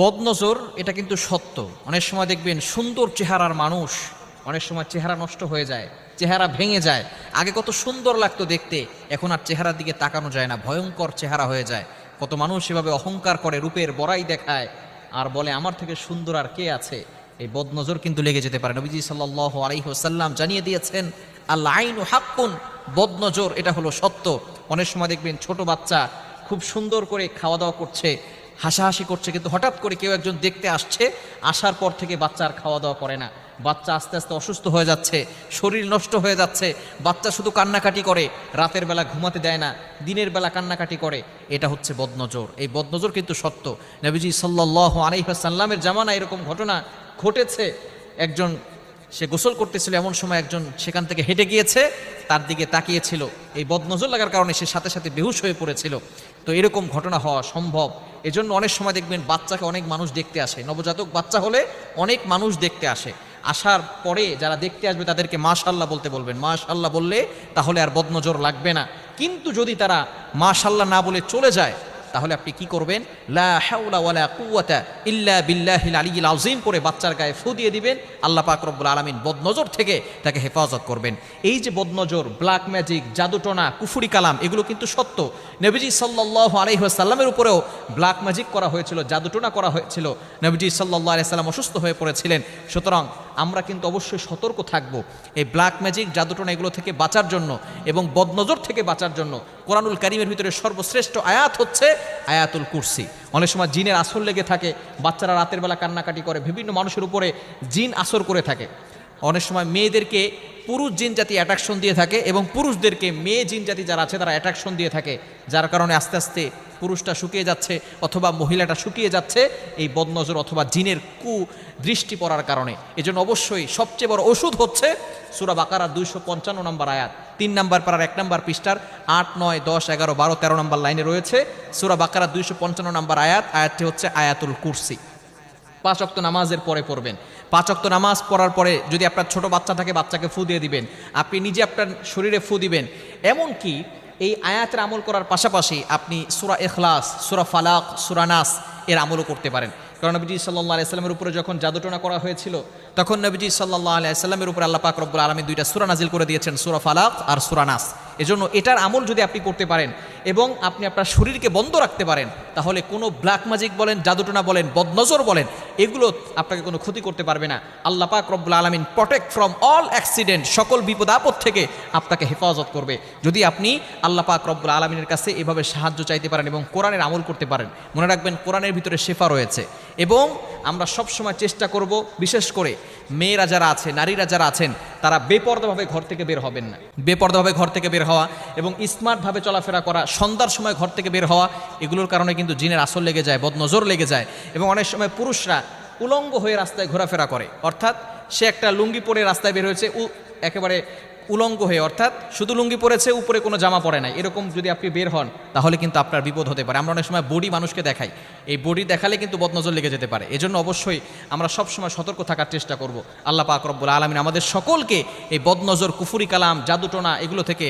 বদনজর, এটা কিন্তু সত্য। অনেক সময় দেখবেন সুন্দর চেহারার মানুষ, অনেক সময় চেহারা নষ্ট হয়ে যায়, চেহারা ভেঙে যায়। আগে কত সুন্দর লাগতো দেখতে, এখন আর চেহারার দিকে তাকানো যায় না, ভয়ঙ্কর চেহারা হয়ে যায়। কত মানুষ এভাবে অহংকার করে, রূপের বড়াই দেখায় আর বলে, আমার থেকে সুন্দর আর কে আছে? এই বদনজর কিন্তু লেগে যেতে পারে। নবীজি সাল্লাহ আলাইহসাল্লাম জানিয়ে দিয়েছেন আল্লাহ আইন হাক্কুন বদনজর, এটা হলো সত্য। অনেক সময় দেখবেন ছোট বাচ্চা খুব সুন্দর করে খাওয়া দাওয়া করছে হাসাহাসি করছে, কিন্তু হঠাৎ করে কেউ একজন দেখতে আসছে, আসার পর থেকে বাচ্চা আর খাওয়া দাওয়া করে না। বাচ্চা আস্তে আস্তে অসুস্থ হয়ে যাচ্ছে, শরীর নষ্ট হয়ে যাচ্ছে, বাচ্চা শুধু কান্নাকাটি করে, রাতের বেলা ঘুমাতে দেয় না, দিনের বেলা কান্নাকাটি করে। এটা হচ্ছে বদনজর। এই বদনজর কিন্তু সত্য। নবীজি সাল্লাহ আলহিহাসাল্লামের জামানা এরকম ঘটনা ঘটেছে। একজন সে গোসল করতেছিল এমন সময় একজন সেখান থেকে হেঁটে গিয়েছে, তার দিকে তাকিয়েছিল। এই বদনজর লাগার কারণে সে সাথে সাথে বেহুশ হয়ে পড়েছিল। তো এরকম ঘটনা হওয়া সম্ভব। এজন্য অনেক সময় দেখবেন বাচ্চাকে অনেক মানুষ দেখতে আসে। নবজাতক বাচ্চা হলে অনেক মানুষ দেখতে আসে। আসার পরে যারা দেখতে আসবে তাদেরকে মাশাল্লাহ বলতে বলবেন। মাশাল্লাহ বললে তাহলে আর বদনজর লাগবে না। কিন্তু যদি তারা মাশাল্লাহ না বলে চলে যায় তাহলে আপনি কি করবেন? লা ওয়ালা করে বাচ্চার গায়ে ফু দিয়ে দিবেন। আল্লাহ পাক রব্বুল আলামিন বদনজর থেকে তাকে হেফাজত করবেন। এই যে বদনজর ব্ল্যাক ম্যাজিক জাদুটনা, কুফুরি কালাম, এগুলো কিন্তু সত্য। নবীজি সাল্লাল্লাহু আলাইহি ওয়াসাল্লামের উপরেও ব্ল্যাক ম্যাজিক করা হয়েছিল, জাদুটনা করা হয়েছিল। নবীজি সাল্লাল্লাহু আলাইহি সাল্লাম অসুস্থ হয়ে পড়েছিলেন। সুতরাং আমরা কিন্তু অবশ্যই সতর্ক থাকব এই ব্ল্যাক ম্যাজিক জাদুটনা এগুলো থেকে বাঁচার জন্য এবং বদনজর থেকে বাঁচার জন্য। কোরআনুল করিমের ভিতরে সর্বশ্রেষ্ঠ আয়াত হচ্ছে আয়াতুল কুরসি। অনেক সময় জিনের আসর লেগে থাকে, বাচ্চারা রাতের বেলা কান্নাকাটি করে, বিভিন্ন মানুষের উপরে জিন আসর করে থাকে। অনেক সময় মেয়েদেরকে পুরুষ জিন জাতি অ্যাট্রাকশন দিয়ে থাকে এবং পুরুষদেরকে মেয়ে জিন জাতি যারা আছে, তারা অ্যাট্রাকশন দিয়ে থাকে। যার কারণে আস্তে আস্তে পুরুষটা শুকিয়ে যাচ্ছে অথবা মহিলাটা শুকিয়ে যাচ্ছে এই বদনজর অথবা জিনের কু দৃষ্টি পড়ার কারণে। এজন্য অবশ্যই সবচেয়ে বড় ওষুধ হচ্ছে সুরা বাকারার দুইশো পঞ্চান্ন নম্বর আয়াত। তিন নম্বর পাড়ার এক নম্বর পৃষ্ঠার আট, নয়, দশ, এগারো, বারো, তেরো নম্বর লাইনে রয়েছে সুরা বাকারার দুইশো পঞ্চান্ন নম্বর আয়াত। আয়াতটি হচ্ছে আয়াতুল কুরসি। পাঁচ অক্ত নামাজের পরে পড়বেন। পাঁচ অক্ত নামাজ পড়ার পরে যদি আপনার ছোট বাচ্চা থাকে, বাচ্চাকে ফু দিয়ে দিবেন। আপনি নিজে আপনার শরীরে ফু দিবেন। এমনকি এই আয়াতের আমল করার পাশাপাশি আপনি সুরা এখলাস সুরা ফালাক, সুরা নাস এর আমলও করতে পারেন। কারণ নবীজি সাল্লাহ আলাইস্লামের উপরে যখন জাদুটনা করা হয়েছিল, তখন নবীজি সাল্লাহ আলাইস্লামের উপরে আল্লাহ পাক রব্বুল আলমী দুইটা সুরা নাজিল করে দিয়েছেন, সুরা ফালাক আর সুরা নাস। এজন্য এটার আমল যদি আপনি করতে পারেন এবং আপনি আপনার শরীরকে বন্ধ রাখতে পারেন, তাহলে কোনো ব্ল্যাক ম্যাজিক বলেন, জাদুটনা বলেন, বদনজর বলেন, এগুলো আপনাকে কোনো ক্ষতি করতে পারবে না। আল্লাহ পাক রব্বুল আলমিন প্রটেক্ট ফ্রম অল অ্যাক্সিডেন্ট সকল বিপদ আপদ থেকে আপনাকে হেফাজত করবে। যদি আপনি আল্লাহ পাক রব্বুল আলমিনের কাছে এভাবে সাহায্য চাইতে পারেন এবং কোরআনের আমল করতে পারেন, মনে রাখবেন কোরআনের ভিতরে শেফা রয়েছে। এবং আমরা সবসময় চেষ্টা করব, বিশেষ করে মেয়েরা যারা আছে, নারীরা যারা আছেন, তারা বেপর্দাভাবে ঘর থেকে বের হবেন না। বেপর্দাভাবে ঘর থেকে বের হওয়া এবং স্মার্টভাবে চলাফেরা করা সন্ধ্যার সময় ঘর থেকে বের হওয়া, এগুলোর কারণে কিন্তু জিনের আসর লেগে যায়, বদনজর লেগে যায় এবং অনেক সময় পুরুষরা উলঙ্গ হয়ে রাস্তায় ঘোরাফেরা করে। অর্থাৎ সে একটা লুঙ্গি পরে রাস্তায় বের হয়েছে একেবারে উলঙ্গ হয়ে, অর্থাৎ শুধু লুঙ্গি পরেছে, উপরে কোনো জামা পরে নাই। এরকম যদি আপনি বের হন, তাহলে কিন্তু আপনার বিপদ হতে পারে। আমরা অনেক সময় বডি মানুষকে দেখাই। এই বডি দেখালে কিন্তু বদনজর লেগে যেতে পারে। এজন্য অবশ্যই আমরা সবসময় সতর্ক থাকার চেষ্টা করব। আল্লাহ পাক রব্বুল আলমিন আমাদের সকলকে এই বদনজর, কুফুরি কালাম, জাদুটোনা এগুলো থেকে